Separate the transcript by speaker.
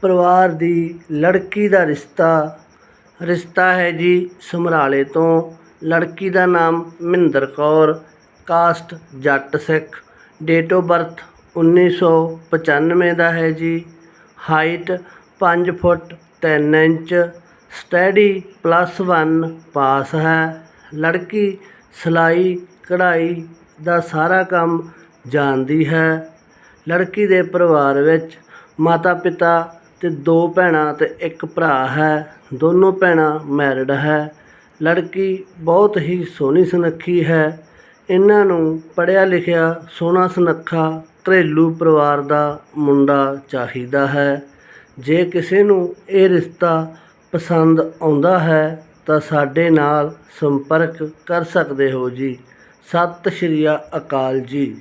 Speaker 1: ਪਰਿਵਾਰ ਦੀ ਲੜਕੀ ਦਾ ਰਿਸ਼ਤਾ ਰਿਸ਼ਤਾ ਹੈ ਜੀ ਸਮਰਾਲੇ ਤੋਂ। ਲੜਕੀ ਦਾ ਨਾਮ Mahinder Kaur, caste Jatt Sikh. Date of birth 1995 ਦਾ ਹੈ ਜੀ। Height 5 foot 3 inch. Study plus 1 pass ਹੈ। ਲੜਕੀ ਸਿਲਾਈ, ਕਢਾਈ ਦਾ ਸਾਰਾ ਕੰਮ ਜਾਣਦੀ ਹੈ। ਲੜਕੀ ਦੇ ਪਰਿਵਾਰ ਵਿੱਚ ਮਾਤਾ ਪਿਤਾ ਅਤੇ ਦੋ ਭੈਣਾਂ ਅਤੇ ਇੱਕ ਭਰਾ ਹੈ। ਦੋਨੋਂ ਭੈਣਾਂ ਮੈਰਿਡ ਹੈ। ਲੜਕੀ ਬਹੁਤ ਹੀ ਸੋਹਣੀ ਸੁਨੱਖੀ ਹੈ। ਇਹਨਾਂ ਨੂੰ ਪੜ੍ਹਿਆ ਲਿਖਿਆ ਸੋਹਣਾ ਸੁਨੱਖਾ ਘਰੇਲੂ ਪਰਿਵਾਰ ਦਾ ਮੁੰਡਾ ਚਾਹੀਦਾ ਹੈ। ਜੇ ਕਿਸੇ ਨੂੰ ਇਹ ਰਿਸ਼ਤਾ ਪਸੰਦ ਆਉਂਦਾ ਹੈ, ਤਾਂ ਸਾਡੇ ਨਾਲ ਸੰਪਰਕ ਕਰ ਸਕਦੇ ਹੋ ਜੀ। ਸਤਿ ਸ਼੍ਰੀ ਅਕਾਲ ਜੀ।